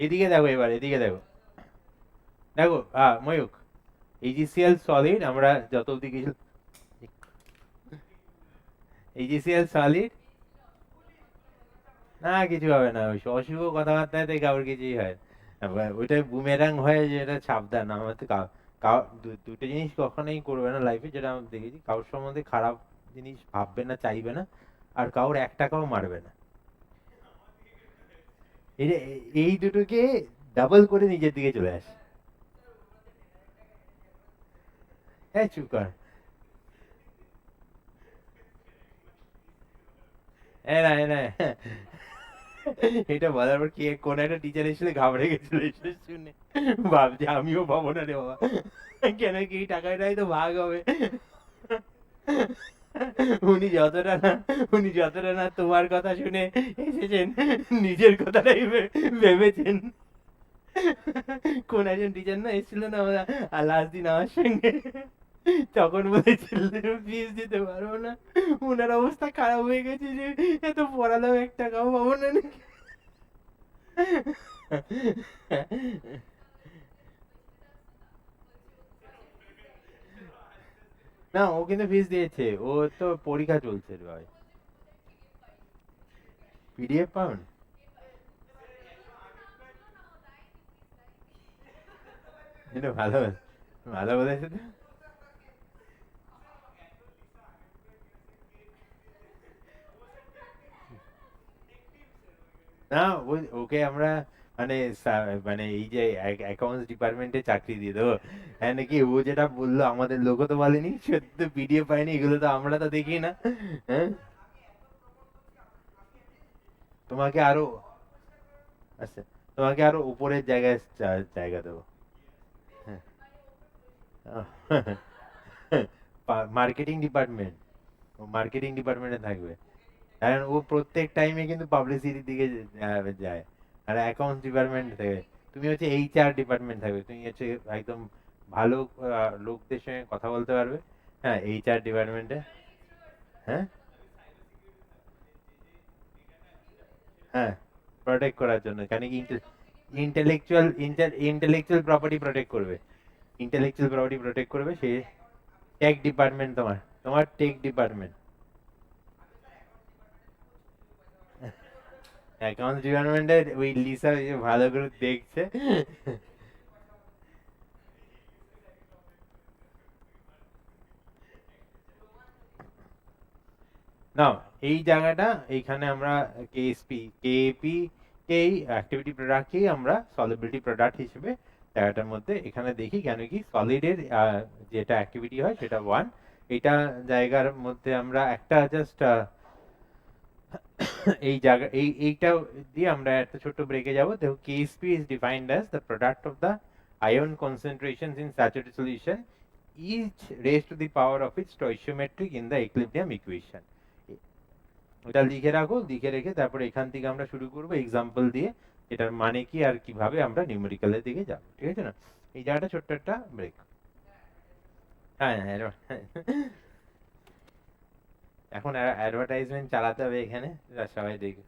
এদিকে দেখো এবার, এদিকে দেখো। দেখো হ্যাঁ ময়ূক এইজিসিএল সলিড আমরা যত অবধি কিছু এইজিসিএল সলিড না, কিছু হবে না। ওই অশুভ কথাবার্তায় কথাবার্তাতে কারোর কিছুই হয়। ওইটা বুমেরাং হয় যেটা সাবধান। আমার তো দুটো জিনিস কখনোই করবে না লাইফে যেটা আমি দেখেছি। কারোর সম্বন্ধে খারাপ জিনিস ভাববে না, চাইবে না। আর কারোর এক টাকাও মারবে না। এই দুটোকে ডাবল করে নিজের দিকে চলে আসে। হ্যাঁ চুপ কর। এটা বলার পর কে, কোন একটা টিচার এসে ঘাবড়ে গেছিল শুনে। ভাবছি, আমিও পাবো না রে বাবা। কেন কি টাকাটাই তো ভাগ হবে? উনি যতটা না, উনি যতটা না তোমার কথা শুনে এসেছেন, নিজের কথাটাই ভেবেছেন। কোন একজন টিচার না এসেছিল না আর লাস্ট দিন আমার সঙ্গে। তখন বলেছিল ফিস দিতে পারব না। ওনার অবস্থা খারাপ হয়ে গেছে যে এত পড়ালাম এক টাকাও পাবো না নাকি? না, ও কিন্তু ফিস দিয়েছে। ও তো পরীক্ষা চলছে ভাই। পিডিএফ পাউন্ড এটা ভালো ভালো বলেছে তো। না ওকে আমরা মানে মানে এই যে অ্যাকাউন্টস ডিপার্টমেন্টে চাকরি দিয়ে দেবো। হ্যাঁ নাকি? ও যেটা বলল, আমাদের লোকও তো বলেনি। সত্যি পিডিএফ পাইনি, এগুলো তো আমরা তো দেখি না। হ্যাঁ? তোমাকে আরও আচ্ছা তোমাকে আরও উপরের জায়গায় জায়গা দেবো। মার্কেটিং ডিপার্টমেন্ট মার্কেটিং ডিপার্টমেন্টে থাকবে। কারণ ও প্রত্যেক টাইমে কিন্তু পাবলিসিটির দিকে যায়। আর অ্যাকাউন্টস ডিপার্টমেন্ট থেকে। তুমি হচ্ছে এইচআর ডিপার্টমেন্ট থাকবে। তুমি হচ্ছে একদম ভালো লোকদের সঙ্গে কথা বলতে পারবে। হ্যাঁ এইচআর ডিপার্টমেন্টে হ্যাঁ? হ্যাঁ প্রোটেক্ট করার জন্য। কেন কি ইন্টেলেকচুয়াল ইন্টেলেকচুয়াল প্রপার্টি প্রোটেক্ট করবে। ইন্টেলেকচুয়াল প্রপার্টি প্রোটেক্ট করবে সে টেক ডিপার্টমেন্ট তোমার। তোমার টেক ডিপার্টমেন্ট অ্যাকাউন্টস ডিপার্টমেন্টে ওই লিসা ভালো করে দেখছে। না এই জায়গাটা, এইখানে আমরা কেএসপি কেএপি কে অ্যাক্টিভিটি প্রোডাক্টকেই আমরা সলিবিলিটি প্রোডাক্ট হিসেবে জায়গাটার মধ্যে এখানে দেখি কেন কি সলিডের যেটা অ্যাক্টিভিটি হয় সেটা ওয়ান এটা জায়গার মধ্যে আমরা একটা জাস্ট এই জায়গা, এই, এইটা দিয়ে আমরা একটা ছোট্ট ব্রেকে যাব। দেখো KSP is defined as the product of the ion concentrations in saturated solution, each raised to the power of its stoichiometric in the equilibrium equation. ওটা লিখে রাখো, লিখে রেখে তারপর এখান থেকে আমরা শুরু করব এক্সাম্পল দিয়ে, এটার মানে কি আর কীভাবে আমরা নিউমেরিক্যালের দিকে যাব, ঠিক আছে না? এই জায়গাটা ছোট্ট একটা ব্রেক হ্যাঁ হ্যাঁ এখন অ্যাডভার্টাইজমেন্ট চালাতে হবে এখানে সবাই দেখবে।